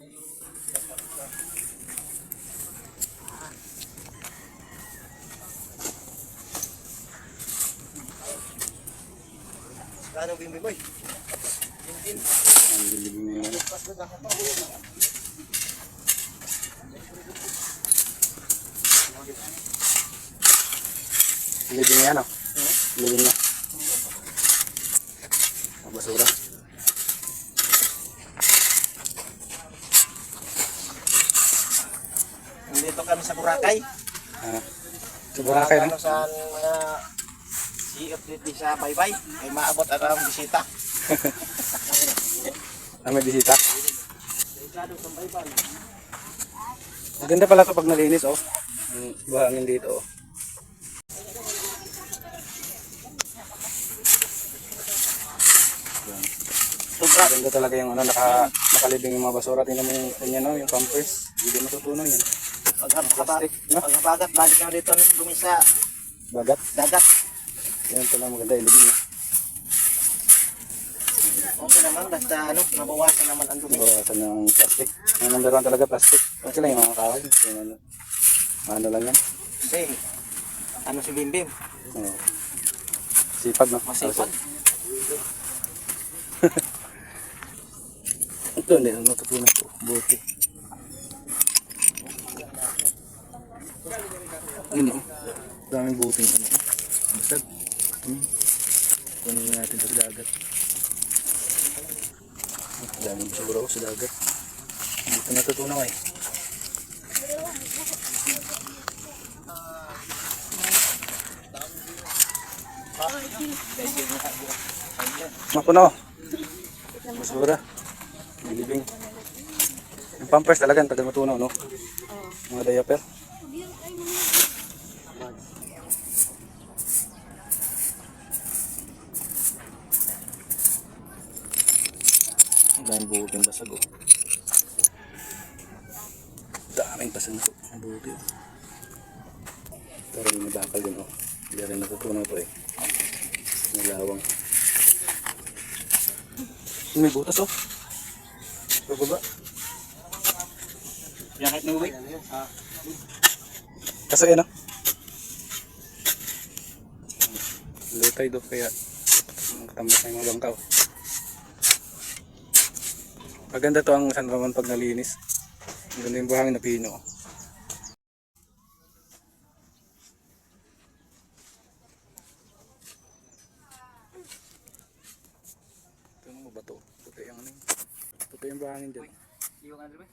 Kano bimbi boy? Ang dilibing na yun. Dilibing na yan oh. Dilibing na. Ang basura. Nandito kami sa Boracay. Ah. Sa Boracay Ano no? sa mga CFDT sa Baybay. Ay maabot at ang bisita. Ah, may bisita. Maganda pala ito pag nalinis oh. Ang buhangin dito oh. Sobra. Maganda talaga yung ano, naka, nakalibing yung mga basura. Tingnan mo yung kanya no, yung pampers. Hindi matutunan yan. Plastic, no? pag habagat, balik na dito dumi sa Bagat. dagat. Yan pala maganda ilibing no. Okay naman, basta ano, mabawasan naman ang dumi. Bawasan ng plastic. Ang number one talaga plastic. Okay lang yung mga kahoy. Yung ano, ano lang yan. Kasi, ano si Bimbim? Oo. Sipag no? Masipag. Ito hindi. Ano natutunan ko? Buti. Yun o. Daming buting ano. Basag. Hmm. Kunin natin sa dagat. Daming siguro sa dagat. Natutunan ko eh. Mapuno. Basura. Bilibing. Yung pampers talaga, tagal matunaw, no? Mga diaper. Daming buhok basag, oh. Daming pasang ko. Ang buhok yun. Pero yung nabakal din, oh. Hindi rin natutunaw to, eh. Nalawang. May butas, oh. Sa baba. Yakit na uwi. Kaso yan, ah. Low tide, oh. Kaya, nakatambak na yung mga bangkaw. Maganda to ang San Ramon pag nalinis. Ang ganda yung buhangin na pino. Ito ano ba to? Puti yung ano yun. Puti yung buhangin dyan. Yung ano ba?